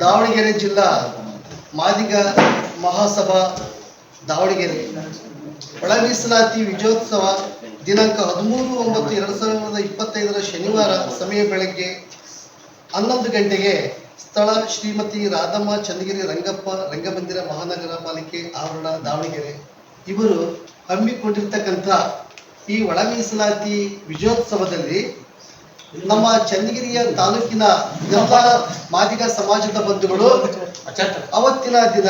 ದಾವಣಗೆರೆ ಜಿಲ್ಲಾ ಮಾದಿಗ ಮಹಾಸಭಾ ದಾವಣಗೆರೆ. ಒಳ ಮೀಸಲಾತಿ ವಿಜಯೋತ್ಸವ ದಿನಾಂಕ ಹದಿಮೂರು ಒಂಬತ್ತು ಎರಡು ಸಾವಿರದ ಇಪ್ಪತ್ತೈದರ ಶನಿವಾರ ಸಮಯ ಬೆಳಗ್ಗೆ ಹನ್ನೊಂದು ಗಂಟೆಗೆ ಸ್ಥಳ ಶ್ರೀಮತಿ ರಾಧಮ್ಮ ಚನ್ನಗಿರಿ ರಂಗಪ್ಪ ರಂಗಮಂದಿರ ಮಹಾನಗರ ಪಾಲಿಕೆ ಆವರಣ ದಾವಣಗೆರೆ. ಇವರು ಹಮ್ಮಿಕೊಂಡಿರ್ತಕ್ಕಂಥ ಈ ಒಳ ಮೀಸಲಾತಿ ವಿಜಯೋತ್ಸವದಲ್ಲಿ ನಮ್ಮ ಚನ್ನಗಿರಿಯ ತಾಲೂಕಿನ ಎಲ್ಲ ಮಾದಿಗ ಸಮಾಜದ ಬಂಧುಗಳು ಅವತ್ತಿನ ದಿನ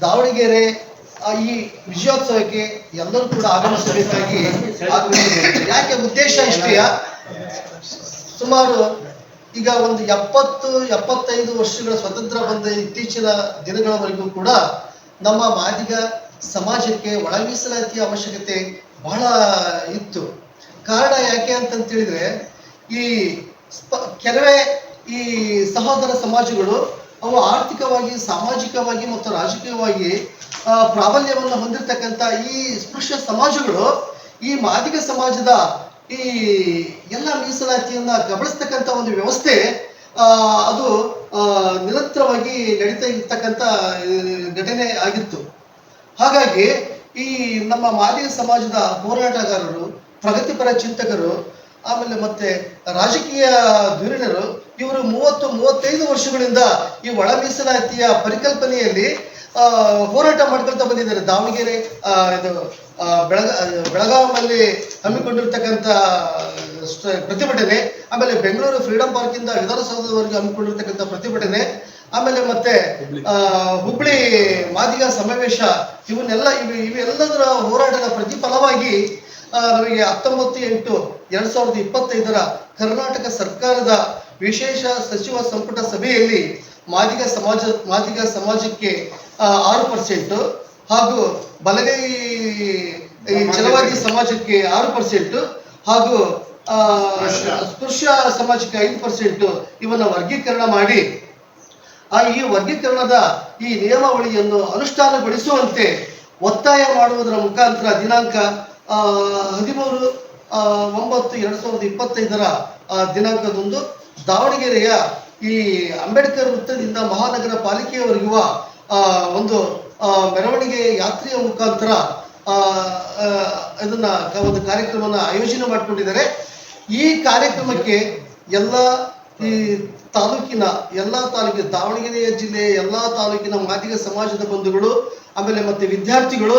ದಾವಣಗೆರೆ ಈ ವಿಜಯೋತ್ಸವಕ್ಕೆ ಎಲ್ಲರೂ ಕೂಡ ಆಗಮಿಸಬೇಕಾಗಿ ಯಾಕೆ ಉದ್ದೇಶ ಇಷ್ಟೆಯ? ಸುಮಾರು ಈಗ ಒಂದು ಎಪ್ಪತ್ತು, ಎಪ್ಪತ್ತೈದು ವರ್ಷಗಳ ಸ್ವತಂತ್ರ ಬಂದ ಇತ್ತೀಚಿನ ದಿನಗಳವರೆಗೂ ಕೂಡ ನಮ್ಮ ಮಾದಿಗ ಸಮಾಜಕ್ಕೆ ಒಳ ಮೀಸಲಾತಿಯ ಅವಶ್ಯಕತೆ ಬಹಳ ಇತ್ತು. ಕಾರಣ ಯಾಕೆ ಅಂತಂತ ಹೇಳಿದ್ರೆ ಈ ಕೆಲವೇ ಈ ಸಹೋದರ ಸಮಾಜಗಳು ಅವು ಆರ್ಥಿಕವಾಗಿ ಸಾಮಾಜಿಕವಾಗಿ ಮತ್ತು ರಾಜಕೀಯವಾಗಿ ಪ್ರಾಬಲ್ಯವನ್ನು ಹೊಂದಿರತಕ್ಕಂಥ ಈ ಸ್ಪೃಶ್ಯ ಸಮಾಜಗಳು ಈ ಮಾದಿಗ ಸಮಾಜದ ಈ ಎಲ್ಲ ಮೀಸಲಾತಿಯನ್ನ ಗಮನಿಸ್ತಕ್ಕಂಥ ಒಂದು ವ್ಯವಸ್ಥೆ ಆ, ಅದು ನಿರಂತರವಾಗಿ ನಡೀತಾ ಇರ್ತಕ್ಕಂಥ ಘಟನೆ ಆಗಿತ್ತು. ಹಾಗಾಗಿ ಈ ನಮ್ಮ ಮಾದಿಗ ಸಮಾಜದ ಹೋರಾಟಗಾರರು ಪ್ರಗತಿಪರ ಚಿಂತಕರು ಆಮೇಲೆ ಮತ್ತೆ ರಾಜಕೀಯ ಧುರೀಣರು ಇವರು ಮೂವತ್ತು ಮೂವತ್ತೈದು ವರ್ಷಗಳಿಂದ ಈ ಒಳ ಮೀಸಲಾತಿಯ ಪರಿಕಲ್ಪನೆಯಲ್ಲಿ ಆ, ಹೋರಾಟ ಮಾಡ್ಕೊಳ್ತಾ ಬಂದಿದ್ದಾರೆ. ದಾವಣಗೆರೆ ಆ, ಇದು ಆ, ಬೆಳಗ ಬೆಳಗಾವಲ್ಲಿ ಹಮ್ಮಿಕೊಂಡಿರ್ತಕ್ಕಂಥ ಪ್ರತಿಭಟನೆ ಆಮೇಲೆ ಬೆಂಗಳೂರು ಫ್ರೀಡಂ ಪಾರ್ಕ್ ಇಂದ ವಿಧಾನಸೌಧದವರೆಗೆ ಹಮ್ಮಿಕೊಂಡಿರ್ತಕ್ಕಂಥ ಪ್ರತಿಭಟನೆ ಆಮೇಲೆ ಮತ್ತೆ ಆ, ಹುಬ್ಳಿ ಮಾದಿಗ ಸಮಾವೇಶ ಇವನ್ನೆಲ್ಲ ಇವು ಇವೆಲ್ಲದರ ಹೋರಾಟದ ಪ್ರತಿಫಲವಾಗಿ ನಮಗೆ ಹತ್ತೊಂಬತ್ತು ಎಂಟು ಎರಡ್ ಸಾವಿರದ ಇಪ್ಪತ್ತೈದರ ಕರ್ನಾಟಕ ಸರ್ಕಾರದ ವಿಶೇಷ ಸಚಿವ ಸಂಪುಟ ಸಭೆಯಲ್ಲಿ ಮಾದಿಗ ಸಮಾಜ, ಮಾದಿಗ ಸಮಾಜಕ್ಕೆ ಆರು ಪರ್ಸೆಂಟ್ ಹಾಗೂ ಬಲಗೈ, ಈ ಛಲವಾದಿ ಸಮಾಜಕ್ಕೆ ಆರು ಪರ್ಸೆಂಟ್ ಹಾಗೂ ಸ್ಪೃಶ್ಯ ಸಮಾಜಕ್ಕೆ ಐದು ಪರ್ಸೆಂಟ್ ಇವನ್ನ ವರ್ಗೀಕರಣ ಮಾಡಿ. ಆ, ಈ ವರ್ಗೀಕರಣದ ಈ ನಿಯಮಾವಳಿಯನ್ನು ಅನುಷ್ಠಾನಗೊಳಿಸುವಂತೆ ಒತ್ತಾಯ ಮಾಡುವುದರ ಮುಖಾಂತರ ದಿನಾಂಕ ಹದಿಮೂರು ಒಂಬತ್ತು, ಎರಡು ಸಾವಿರದ ಇಪ್ಪತ್ತೈದರ ದಿನಾಂಕದಂದು ದಾವಣಗೆರೆಯ ಈ ಅಂಬೇಡ್ಕರ್ ವೃತ್ತದಿಂದ ಮಹಾನಗರ ಪಾಲಿಕೆಯವರೆಗುವ ಒಂದು ಮೆರವಣಿಗೆ ಯಾತ್ರೆಯ ಮುಖಾಂತರ ಇದನ್ನ ಒಂದು ಕಾರ್ಯಕ್ರಮವನ್ನು ಆಯೋಜನೆ ಮಾಡಿಕೊಂಡಿದ್ದಾರೆ. ಈ ಕಾರ್ಯಕ್ರಮಕ್ಕೆ ಎಲ್ಲ ಈ ತಾಲೂಕಿನ, ಎಲ್ಲ ತಾಲೂಕಿನ ದಾವಣಗೆರೆ ಜಿಲ್ಲೆಯ ಎಲ್ಲ ತಾಲೂಕಿನ ಮಾದಿಗ ಸಮಾಜದ ಬಂಧುಗಳು, ಆಮೇಲೆ ಮತ್ತೆ ವಿದ್ಯಾರ್ಥಿಗಳು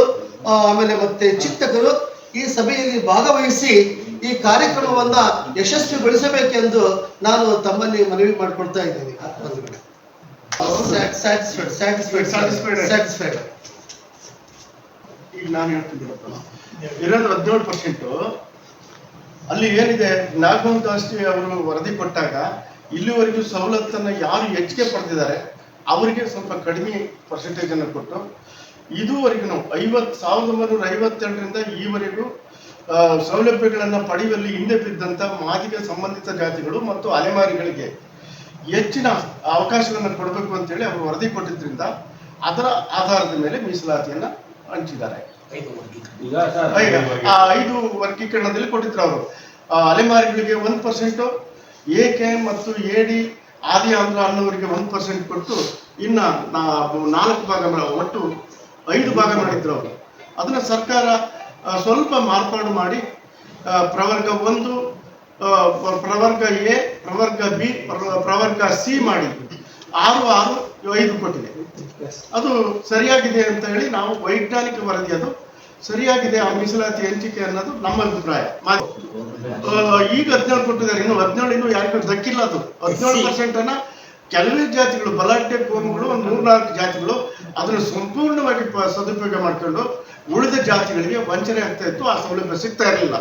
ಆಮೇಲೆ ಮತ್ತೆ ಚಿಂತಕರು ಈ ಸಭೆಯಲ್ಲಿ ಭಾಗವಹಿಸಿ ಈ ಕಾರ್ಯಕ್ರಮವನ್ನ ಯಶಸ್ವಿಗೊಳಿಸಬೇಕೆಂದು ನಾನು ತಮ್ಮಲ್ಲಿ ಮನವಿ ಮಾಡಿಕೊಳ್ತಾ ಇದ್ದೀನಿ. ಈಗ ನಾನು ಹದಿನೇಳು ಪರ್ಸೆಂಟು ಅಲ್ಲಿ ಏನಿದೆ ನಾಗವಂತ ದಾಸ್ತಿ ಅವರು ವರದಿ ಕೊಟ್ಟಾಗ ಇಲ್ಲಿವರೆಗೂ ಸವಲತ್ತನ್ನ ಯಾರು ಹೆಚ್ಚಿಗೆ ಪಡೆದಿದ್ದಾರೆ, ಅವರಿಗೆ ಸ್ವಲ್ಪ ಕಡಿಮೆ ಪರ್ಸೆಂಟೇಜ್ ಅನ್ನು ಕೊಟ್ಟು ಇದುವರೆಗೂ ಐವತ್ ಸಾವಿರದ ಒಂಬೈನೂರ ಐವತ್ತೆರಡರಿಂದ ಈವರೆಗೂ ಸೌಲಭ್ಯಗಳನ್ನು ಸೌಲಭ್ಯಗಳನ್ನ ಪಡೆಯುವಲ್ಲಿ ಹಿಂದೆ ಬಿದ್ದಂತ ಮಾದಿಗ ಸಂಬಂಧಿತ ಜಾತಿಗಳು ಮತ್ತು ಅಲೆಮಾರಿಗಳಿಗೆ ಹೆಚ್ಚಿನ ಅವಕಾಶಗಳನ್ನು ಕೊಡಬೇಕು ಅಂತೇಳಿ ಅವರು ವರದಿ ಕೊಟ್ಟಿದ್ದರಿಂದ ಅದರ ಆಧಾರದ ಮೇಲೆ ಮೀಸಲಾತಿಯನ್ನ ಹಂಚಿದ್ದಾರೆ. ಆ ಐದು ವರ್ಗೀಕರಣದಲ್ಲಿ ಕೊಟ್ಟಿದ್ರು ಅವರು. ಅಲೆಮಾರಿಗಳಿಗೆ ಒಂದ್ ಪರ್ಸೆಂಟ್ ಎ ಕೆ ಮತ್ತು ಎ ಡಿ ಆದಿ ಆಂಧ್ರ ಅನ್ನೋರಿಗೆ ಒಂದ್ ಪರ್ಸೆಂಟ್ ಕೊಟ್ಟು ಇನ್ನ ನಾ- ನಾಲ್ಕು ಭಾಗ ಒಟ್ಟು ಐದು ಭಾಗ ಮಾಡಿದ್ರು ಅವರು. ಅದನ್ನ ಸರ್ಕಾರ ಸ್ವಲ್ಪ ಮಾರ್ಪಾಡು ಮಾಡಿ ಪ್ರವರ್ಗ ಒಂದು ಪ್ರವರ್ಗ ಎ ಪ್ರವರ್ಗ ಬಿ ಪ್ರವರ್ಗ ಸಿ ಮಾಡಿ ಆರು ಆರು ಐದು ಕೊಟ್ಟಿದೆ. ಅದು ಸರಿಯಾಗಿದೆ ಅಂತ ಹೇಳಿ ನಾವು ವೈಜ್ಞಾನಿಕ ವರದಿ ಅದು. ಸರಿಯಾಗಿದೆ ಆ ಮೀಸಲಾತಿ ಹಂಚಿಕೆ ಅನ್ನೋದು ನಮ್ಮ ಅಭಿಪ್ರಾಯ. ಈಗ ಹದಿನೇಳು ಕೊಟ್ಟಿದ್ದಾರೆ. ಇನ್ನು ಹದಿನೇಳು ಇನ್ನು ಯಾರಿಗೂ ದಕ್ಕಿಲ್ಲ ಅದು. ಹದಿನೇಳು ಪರ್ಸೆಂಟ್ ಅನ್ನ ಕೆಲವೇ ಜಾತಿಗಳು ಬಲಾಢ್ಯ ಕೋಮುಗಳು ಒಂದು ಮೂರ್ನಾಲ್ಕು ಜಾತಿಗಳು ಅದನ್ನು ಸಂಪೂರ್ಣವಾಗಿ ಸದುಪಯೋಗ ಮಾಡ್ಕೊಂಡು ಉಳಿದ ಜಾತಿಗಳಿಗೆ ವಂಚನೆ ಆಗ್ತಾ ಇತ್ತು ಆ ಸೌಲಭ್ಯ ಸಿಗ್ತಾ ಇರಲಿಲ್ಲ.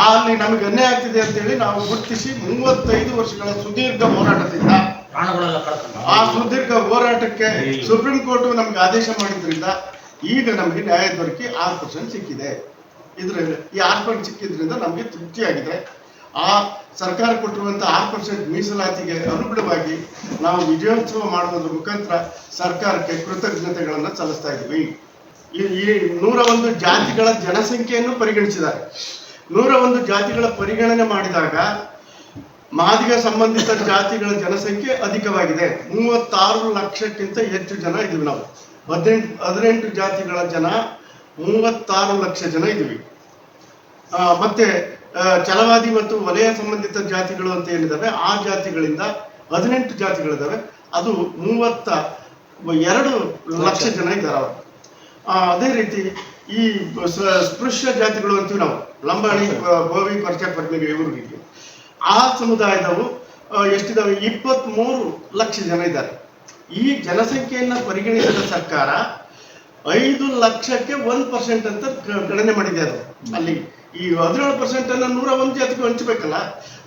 ಆ ಅಲ್ಲಿ ನಮಗೆ ಅನ್ಯಾಯ ಆಗ್ತಿದೆ ಅಂತೇಳಿ ನಾವು ಗುರುತಿಸಿ ಮೂವತ್ತೈದು ವರ್ಷಗಳ ಸುದೀರ್ಘ ಹೋರಾಟದಿಂದ ಆ ಸುದೀರ್ಘ ಹೋರಾಟಕ್ಕೆ ಸುಪ್ರೀಂ ಕೋರ್ಟ್ ನಮ್ಗೆ ಆದೇಶ ಮಾಡಿದ್ರಿಂದ ಈಗ ನಮಗೆ ನ್ಯಾಯ ದೊರಕಿ ಆರು ಪರ್ಸೆಂಟ್ ಸಿಕ್ಕಿದೆ. ಇದ್ರಲ್ಲಿ ಈ ಆರು ಪರ್ಸೆಂಟ್ ಸಿಕ್ಕಿದ್ರಿಂದ ನಮಗೆ ತೃಪ್ತಿಯಾಗಿದೆ. ಆ ಸರ್ಕಾರ ಕೊಟ್ಟಿರುವಂತಹ ಆರು ಪರ್ಸೆಂಟ್ ಮೀಸಲಾತಿಗೆ ಅನುಗುಣವಾಗಿ ನಾವು ವಿಜಯೋತ್ಸವ ಮಾಡುವುದರ ಮುಖಾಂತರ ಸರ್ಕಾರಕ್ಕೆ ಕೃತಜ್ಞತೆಗಳನ್ನು ಸಲ್ಲಿಸ್ತಾ ಇದ್ದೀವಿ. ಈ ನೂರ ಒಂದು ಜಾತಿಗಳ ಜನಸಂಖ್ಯೆಯನ್ನು ಪರಿಗಣಿಸಿದ್ದಾರೆ. ನೂರ ಒಂದು ಜಾತಿಗಳ ಪರಿಗಣನೆ ಮಾಡಿದಾಗ ಮಾದಿಗ ಸಂಬಂಧಿತ ಜಾತಿಗಳ ಜನಸಂಖ್ಯೆ ಅಧಿಕವಾಗಿದೆ. ಮೂವತ್ತಾರು ಲಕ್ಷಕ್ಕಿಂತ ಹೆಚ್ಚು ಜನ ಇದ್ದೀವಿ ನಾವು. ಹದಿನೆಂಟು ಹದಿನೆಂಟು ಜಾತಿಗಳ ಜನ, ಮೂವತ್ತಾರು ಲಕ್ಷ ಜನ ಇದ್ದೀವಿ. ಮತ್ತೆ ಛಲವಾದಿ ಮತ್ತು ವಲಯ ಸಂಬಂಧಿತ ಜಾತಿಗಳು ಅಂತ ಏನಿದಾವೆ ಆ ಜಾತಿಗಳಿಂದ ಹದಿನೆಂಟು ಜಾತಿಗಳಿದಾವೆ. ಅದು ಮೂವತ್ತ ಎರಡು ಲಕ್ಷ ಜನ ಇದ್ದಾರೆ ಅವರು. ಆ, ಅದೇ ರೀತಿ ಈ ಸ್ಪೃಶ್ಯ ಜಾತಿಗಳು ಅಂತೀವಿ ನಾವು. ಲಂಬಾಣಿ ಗೋವಿ ಪರ್ಚ ಪದ್ಮಿಗೆ ಇವರು ಆ ಸಮುದಾಯದವು ಎಷ್ಟಿದ್ದಾವೆ ಎಷ್ಟಿದಾವೆ? ಇಪ್ಪತ್ಮೂರು ಲಕ್ಷ ಜನ ಇದ್ದಾರೆ. ಈ ಜನಸಂಖ್ಯೆಯನ್ನ ಪರಿಗಣಿಸಿದ ಸರ್ಕಾರ ಐದು ಲಕ್ಷಕ್ಕೆ ಒಂದ್ ಪರ್ಸೆಂಟ್ ಅಂತ ಗಣನೆ ಮಾಡಿದೆ ಅದು ಅಲ್ಲಿ ಈ ಹದಿನೇಳು ಪರ್ಸೆಂಟ್ ಅನ್ನ ನೂರ ಒಂದು ಜಾತಿಗೂ ಹಂಚಬೇಕಲ್ಲ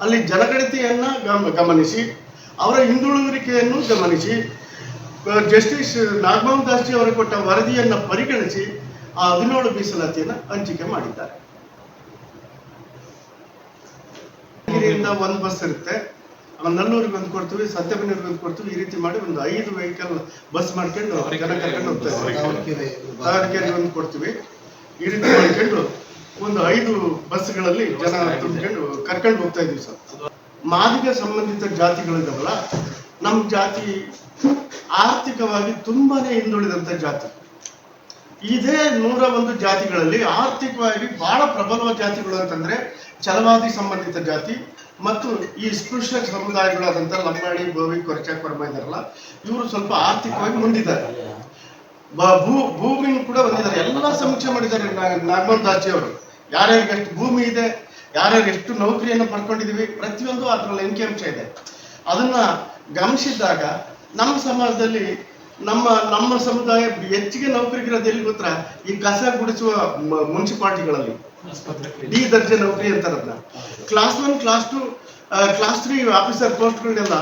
ಅಲ್ಲಿ ಜನಗಣತಿಯನ್ನ ಗಮ ಗಮನಿಸಿ ಅವರ ಹಿಂದುಳುವಿಕೆಯನ್ನು ಗಮನಿಸಿ ಜಸ್ಟಿಸ್ ನಾಗಮೋಹನ್ ದಾಸ್ಜಿ ಅವರು ಕೊಟ್ಟ ವರದಿಯನ್ನ ಪರಿಗಣಿಸಿ ಆ ಹದಿನೇಳು ಮೀಸಲಾತಿಯನ್ನ ಹಂಚಿಕೆ ಮಾಡಿದ್ದಾರೆ. ಒಂದು ಬಸ್ ಇರುತ್ತೆ ಆಮೇಲೆ ನಲ್ಲೂರಿಗೆ ಒಂದು ಕೊಡ್ತೀವಿ ಸತ್ಯಮನೂರಿಗೆ ಒಂದು ಕೊಡ್ತೀವಿ ಈ ರೀತಿ ಮಾಡಿ ಒಂದು ಐದು ವೆಹಿಕಲ್ ಬಸ್ ಮಾಡ್ಕೊಂಡು ಜನ ಕರ್ಕೊಂಡು ಹೋಗ್ತಾರೆ. ಬಂದು ಒಂದು ಕೊಡ್ತೀವಿ. ಈ ರೀತಿ ಮಾಡ್ಕೊಂಡು ಒಂದು ಐದು ಬಸ್ಗಳಲ್ಲಿ ಜನ ತುಂಬಿಕೊಂಡು ಕರ್ಕೊಂಡು ಹೋಗ್ತಾ ಇದೀವಿ ಸರ್. ಮಾದಿಗೆ ಸಂಬಂಧಿತ ಜಾತಿಗಳಿದಾವಲ್ಲ ನಮ್ಮ ಜಾತಿ ಆರ್ಥಿಕವಾಗಿ ತುಂಬಾನೇ ಹಿಂದುಳಿದಂತ ಜಾತಿ. ಇದೇ ನೂರ ಒಂದು ಜಾತಿಗಳಲ್ಲಿ ಆರ್ಥಿಕವಾಗಿ ಬಹಳ ಪ್ರಬಲವಾದ ಜಾತಿಗಳು ಅಂತಂದ್ರೆ ಛಲವಾದಿ ಸಂಬಂಧಿತ ಜಾತಿ ಮತ್ತು ಈ ಸ್ಪೃಶ್ಯ ಸಮುದಾಯಗಳಾದಂತ ಲಂಬಾಣಿ ಬೋವಿ ಕೊರಚ ಕೊರಮ ಇದಾರಲ್ಲ ಇವರು ಸ್ವಲ್ಪ ಆರ್ಥಿಕವಾಗಿ ಮುಂದಿದ್ದಾರೆ. ಭೂ ಭೂಮಿ ಕೂಡ ಬಂದಿದ್ದಾರೆ. ಎಲ್ಲ ಸಮೀಕ್ಷೆ ಮಾಡಿದ್ದಾರೆ ನಾಗಮನ್ ದಾಚಿ ಅವರು. ಯಾರ್ಯಾರಿಗೆ ಎಷ್ಟು ಭೂಮಿ ಇದೆ ಯಾರ್ಯಾರು ಎಷ್ಟು ನೌಕರಿಯನ್ನು ಪಡ್ಕೊಂಡಿದೀವಿ ಪ್ರತಿಯೊಂದು ಅದರಲ್ಲಿ ಅಂಕಿಅಂಶ ಇದೆ. ಅದನ್ನ ಗಮನಿಸಿದಾಗ ನಮ್ಮ ಸಮಾಜದಲ್ಲಿ ನಮ್ಮ ನಮ್ಮ ಸಮುದಾಯ ಹೆಚ್ಚಿಗೆ ನೌಕರಿಗಿರೋದು ಎಲ್ಲಿ ಗೊತ್ತಾ? ಈ ಕಸ ಗುಡಿಸುವ ಮುನ್ಸಿಪಾಲಿಟಿಗಳಲ್ಲಿ. ಡಿ ದರ್ಜೆ ನೌಕರಿ ಅಂತಾರದ್ನ class one class two class three officer ಪೋಸ್ಟ್ಗಳನ್ನೆಲ್ಲ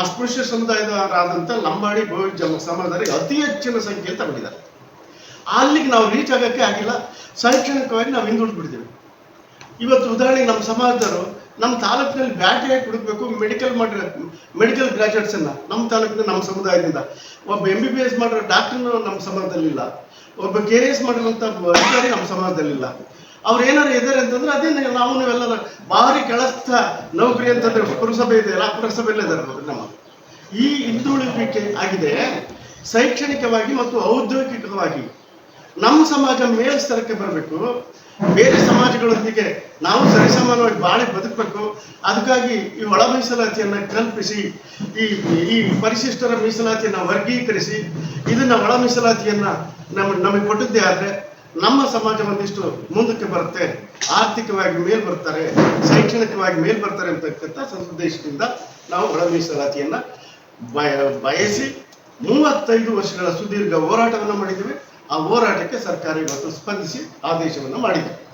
ಅಸ್ಪೃಶ್ಯ ಸಮುದಾಯದವರಾದಂಥ ಲಂಬಾಡಿ ಗೋವಿ ಜನ ಸಮಾಜದಲ್ಲಿ ಅತಿ ಹೆಚ್ಚಿನ ಸಂಖ್ಯೆಯಲ್ಲಿ ತಗೊಂಡಿದ್ದಾರೆ. ಅಲ್ಲಿಗೆ ನಾವು ರೀಚ್ ಆಗೋಕ್ಕೆ ಆಗಿಲ್ಲ. ಶೈಕ್ಷಣಿಕವಾಗಿ ನಾವು ಹಿಂದುಳಿದು ಬಿಟ್ಟಿದ್ದೀವಿ. ಇವತ್ತು ಉದಾಹರಣೆಗೆ ನಮ್ಮ ಸಮಾಜದವರು ನಮ್ಮ ತಾಲೂಕಿನಲ್ಲಿ ಬ್ಯಾಟೆ ಹುಡುಕ್ಬೇಕು ಮೆಡಿಕಲ್ ಮಾಡಿರೋ ಮೆಡಿಕಲ್ ಗ್ರಾಜುಯೇಟ್ಸನ್ನು ನಮ್ಮ ತಾಲೂಕಿನ ನಮ್ಮ ಸಮುದಾಯದಿಂದ. ಒಬ್ಬ ಎಂ ಬಿ ಬಿ ಎಸ್ ಮಾಡಿರೋ ಡಾಕ್ಟರ್ನು ನಮ್ಮ ಸಮಾಜದಲ್ಲಿಲ್ಲ. ಒಬ್ಬ ಕೆ ಎಸ್ ಮಾಡಿರುವಂಥ ಅಧಿಕಾರಿ ನಮ್ಮ ಸಮಾಜದಲ್ಲಿಲ್ಲ. ಅವ್ರು ಏನಾರು ಇದ್ದಾರೆ ಅಂತಂದ್ರೆ ಅದೇ ನಾವು ನೀವೆಲ್ಲ ಭಾರಿ ಕೆಳಸ್ಥ ನೌಕರಿ ಅಂತಂದ್ರೆ ಪುರಸಭೆ ಇದೆ ಅಲ್ಲ, ಪುರಸಭೆಯಲ್ಲೇ ಇದ್ದಾರೆ ನೋಡ್ರಿ ನಮ್ಮ. ಈ ಹಿಂದುಳಿಕೆ ಆಗಿದೆ. ಶೈಕ್ಷಣಿಕವಾಗಿ ಮತ್ತು ಔದ್ಯೋಗಿಕವಾಗಿ ನಮ್ಮ ಸಮಾಜ ಮೇಲ್ಸ್ತರಕ್ಕೆ ಬರಬೇಕು. ಬೇರೆ ಸಮಾಜಗಳೊಂದಿಗೆ ನಾವು ಸರಿಸಮಾನವಾಗಿ ಬಾಳಿ ಬದುಕಬೇಕು. ಅದಕ್ಕಾಗಿ ಈ ಒಳ ಮೀಸಲಾತಿಯನ್ನ ಕಲ್ಪಿಸಿ, ಈ ಈ ಪರಿಶಿಷ್ಟರ ಮೀಸಲಾತಿಯನ್ನ ವರ್ಗೀಕರಿಸಿ, ಇದನ್ನ ಒಳ ಮೀಸಲಾತಿಯನ್ನ ನಮ್, ನಮಗೆ ಕೊಟ್ಟಿದ್ದೇ ಆದ್ರೆ ನಮ್ಮ ಸಮಾಜ ಒಂದಿಷ್ಟು ಮುಂದಕ್ಕೆ ಬರುತ್ತೆ. ಆರ್ಥಿಕವಾಗಿ ಮೇಲ್ ಬರ್ತಾರೆ, ಶೈಕ್ಷಣಿಕವಾಗಿ ಮೇಲ್ ಬರ್ತಾರೆ ಅಂತಕ್ಕಂಥ ಸದುದ್ದೇಶದಿಂದ ನಾವು ಒಳ ಮೀಸಲಾತಿಯನ್ನ ಬಯ, ಬಯಸಿ ಮೂವತ್ತೈದು ವರ್ಷಗಳ ಸುದೀರ್ಘ ಹೋರಾಟವನ್ನು ಮಾಡಿದ್ದೀವಿ. ಆ ಹೋರಾಟಕ್ಕೆ ಸರ್ಕಾರ ಇವತ್ತು ಸ್ಪಂದಿಸಿ ಆದೇಶವನ್ನು ಮಾಡಿದೆ.